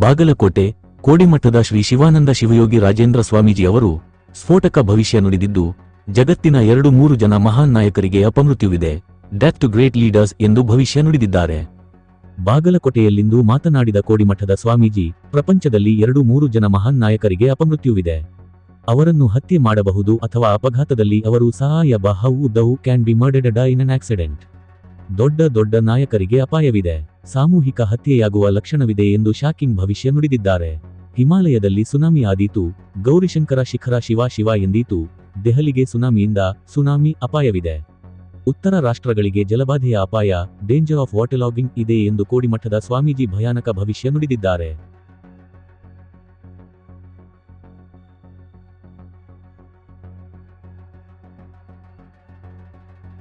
ಬಾಗಲಕೋಟೆ, ಕೋಡಿಮಠದ ಶ್ರೀ ಶಿವಾನಂದ ಶಿವಯೋಗಿ ರಾಜೇಂದ್ರ ಸ್ವಾಮೀಜಿ ಅವರು ಸ್ಫೋಟಕ ಭವಿಷ್ಯ ನುಡಿದಿದ್ದು, ಜಗತ್ತಿನ ಎರಡು ಮೂರು ಜನ ಮಹಾನ್ ನಾಯಕರಿಗೆ ಅಪಮೃತ್ಯುವಿದೆ ಡೆತ್ ಟು ಗ್ರೇಟ್ ಲೀಡರ್ಸ್ ಎಂದು ಭವಿಷ್ಯ ನುಡಿದಿದ್ದಾರೆ. ಬಾಗಲಕೋಟೆಯಲ್ಲಿಂದು ಮಾತನಾಡಿದ ಕೋಡಿಮಠದ ಸ್ವಾಮೀಜಿ, ಪ್ರಪಂಚದಲ್ಲಿ ಎರಡು ಮೂರು ಜನ ಮಹಾನ್ ನಾಯಕರಿಗೆ ಅಪಮೃತ್ಯುವಿದೆ. ಅವರನ್ನು ಹತ್ಯೆ ಮಾಡಬಹುದು ಅಥವಾ ಅಪಘಾತದಲ್ಲಿ ಅವರು ಸಹಾಯ ಬಹೌ though can be murdered in an accident. ದೊಡ್ಡ ದೊಡ್ಡ ನಾಯಕರಿಗೆ ಅಪಾಯವಿದೆ. ಸಾಮೂಹಿಕ ಹತ್ಯೆಯಾಗುವ ಲಕ್ಷಣವಿದೆ ಎಂದು ಶಾಕಿಂಗ್ ಭವಿಷ್ಯ ನುಡಿದಿದ್ದಾರೆ. ಹಿಮಾಲಯದಲ್ಲಿ ಸುನಾಮಿ ಆದೀತು. ಗೌರಿಶಂಕರ ಶಿಖರ ಶಿವ ಶಿವ ಎಂದೀತು. ದೆಹಲಿಗೆ ಸುನಾಮಿಯಿಂದ ಸುನಾಮಿ ಅಪಾಯವಿದೆ. ಉತ್ತರ ರಾಷ್ಟ್ರಗಳಿಗೆ ಜಲಬಾಧೆಯ ಅಪಾಯ. ಡೇಂಜರ್ ಆಫ್ ವಾಟರ್ಲಾಗಿಂಗ್ ಇದೆ ಎಂದು ಕೋಡಿಮಠದ ಸ್ವಾಮೀಜಿ ಭಯಾನಕ ಭವಿಷ್ಯ ನುಡಿದಿದ್ದಾರೆ.